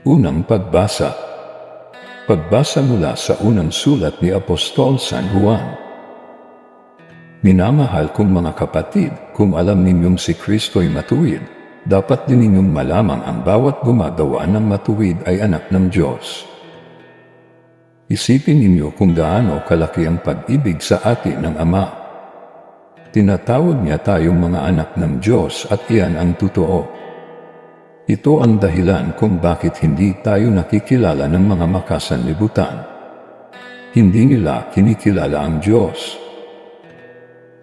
Unang pagbasa Pagbasa mula sa unang sulat ni Apostol San Juan. Minamahal kong mga kapatid, kung alam ninyong si Kristo'y matuwid, dapat din ninyong malamang ang bawat gumagawa ng matuwid ay anak ng Diyos. Isipin ninyo kung gaano kalaki ang pag-ibig sa atin ng Ama. Tinatawag niya tayong mga anak ng Diyos at iyan ang totoo. Ito ang dahilan kung bakit hindi tayo nakikilala ng mga makasanlibutan. Hindi nila kinikilala ang Diyos.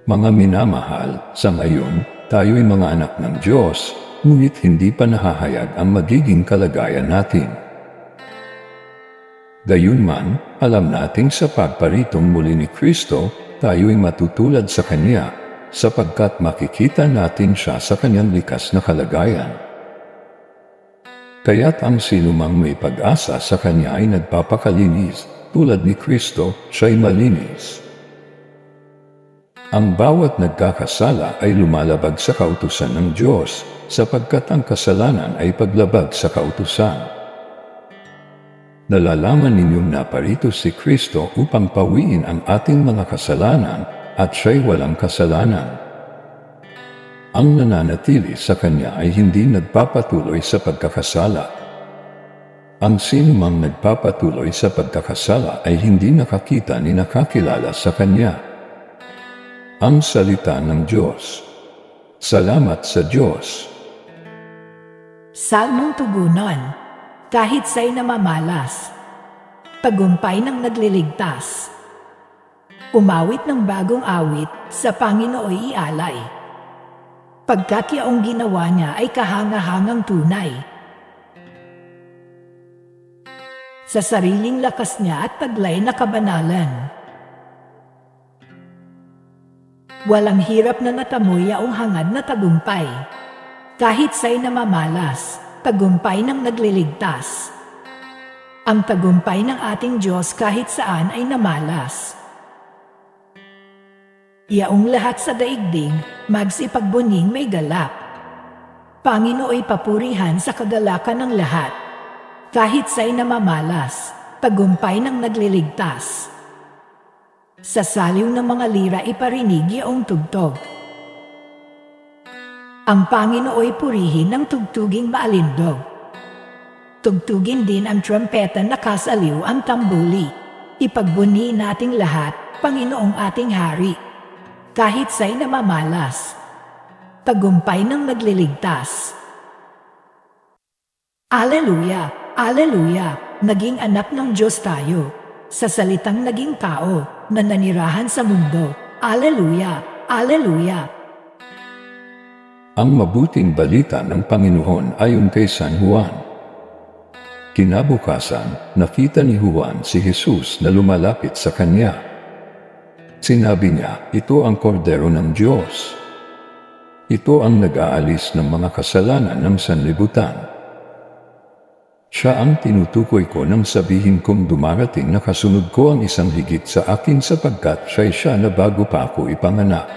Mga minamahal, sa ngayon, tayo'y mga anak ng Diyos, ngunit hindi pa nahahayag ang magiging kalagayan natin. Gayunman, alam nating sa pagparitong muli ni Kristo, tayo'y matutulad sa Kanya, sapagkat makikita natin siya sa Kanyang likas na kalagayan. Kaya't ang sinumang may pag-asa sa Kanya ay nagpapakalinis, tulad ni Kristo, siya'y malinis. Ang bawat nagkakasala ay lumalabag sa kautusan ng Diyos, sapagkat ang kasalanan ay paglabag sa kautusan. Nalalaman ninyong naparito si Kristo upang pawiin ang ating mga kasalanan at siya'y walang kasalanan. Ang nananatili sa kanya ay hindi nagpapatuloy sa pagkakasala. Ang sinumang nagpapatuloy sa pagkakasala ay hindi nakakita ni nakakilala sa kanya. Ang salita ng Diyos. Salamat sa Diyos. Salmong tugunan, kahit sa'y namamalas, tagumpay ng nagliligtas. Umawit ng bagong awit, sa Panginooy ialay pagkat yaong ginawa niya ay kahangahangang tunay. Sa sariling lakas niya at taglay na kabanalan. Walang hirap na natamoy yaong hangad na tagumpay. Kahit sa'y namamalas, tagumpay ng nagliligtas. Ang tagumpay ng ating Diyos kahit saan ay namalas. Yaong lahat sa daigdig, magsipagbuning may galak. Panginooy papurihan sa kagalakan ng lahat. Kahit sa'y namamalas, tagumpay ng nagliligtas. Sa saliw ng mga lira iparinig yaong tugtog. Ang Panginooy purihin ng tugtuging maalindog. Tugtugin din ang trumpeta na kasaliw ang tambuli. Ipagbuni nating lahat, Panginoong ating Hari kahit sa'y namamalas. Tagumpay ng nagliligtas. Aleluya! Aleluya! Naging anak ng Diyos tayo. Sa salitang naging tao na nanirahan sa mundo. Aleluya! Aleluya! Ang mabuting balita ng Panginoon ayon kay San Juan. Kinabukasan, nakita ni Juan si Jesus na lumalapit sa kanya Sinabi niya, ito ang kordero ng Diyos. Ito ang nag-aalis ng mga kasalanan ng sanlibutan. Siya ang tinutukoy ko nang sabihin kong dumarating na kasunod ko ang isang higit sa akin sapagkat siya'y siya na bago pa ako ipanganak.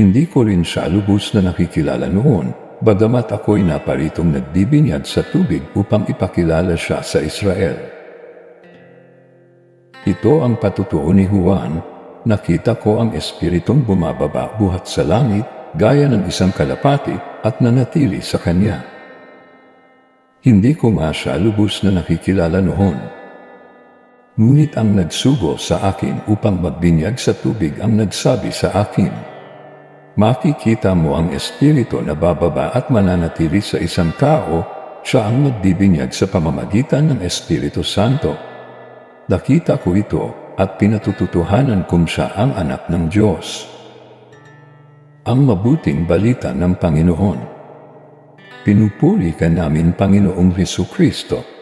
Hindi ko rin siya lubos na nakikilala noon, bagamat ako'y naparitong nagbibinyag sa tubig upang ipakilala siya sa Israel. Ito ang patutuo ni Juan, nakita ko ang espiritong bumababa buhat sa langit, gaya ng isang kalapati at nanatili sa kanya. Hindi ko nga lubos na nakikilala noon. Ngunit ang nagsugo sa akin upang magbinyag sa tubig ang nagsabi sa akin, Makikita mo ang espiritu na bababa at mananatili sa isang tao, siya ang magbibinyag sa pamamagitan ng Espiritu Santo Nakita ko ito at pinatututuhanan kong siya ang anak ng Diyos. Ang mabuting balita ng Panginoon. Pinupuri ka namin Panginoong Heso Kristo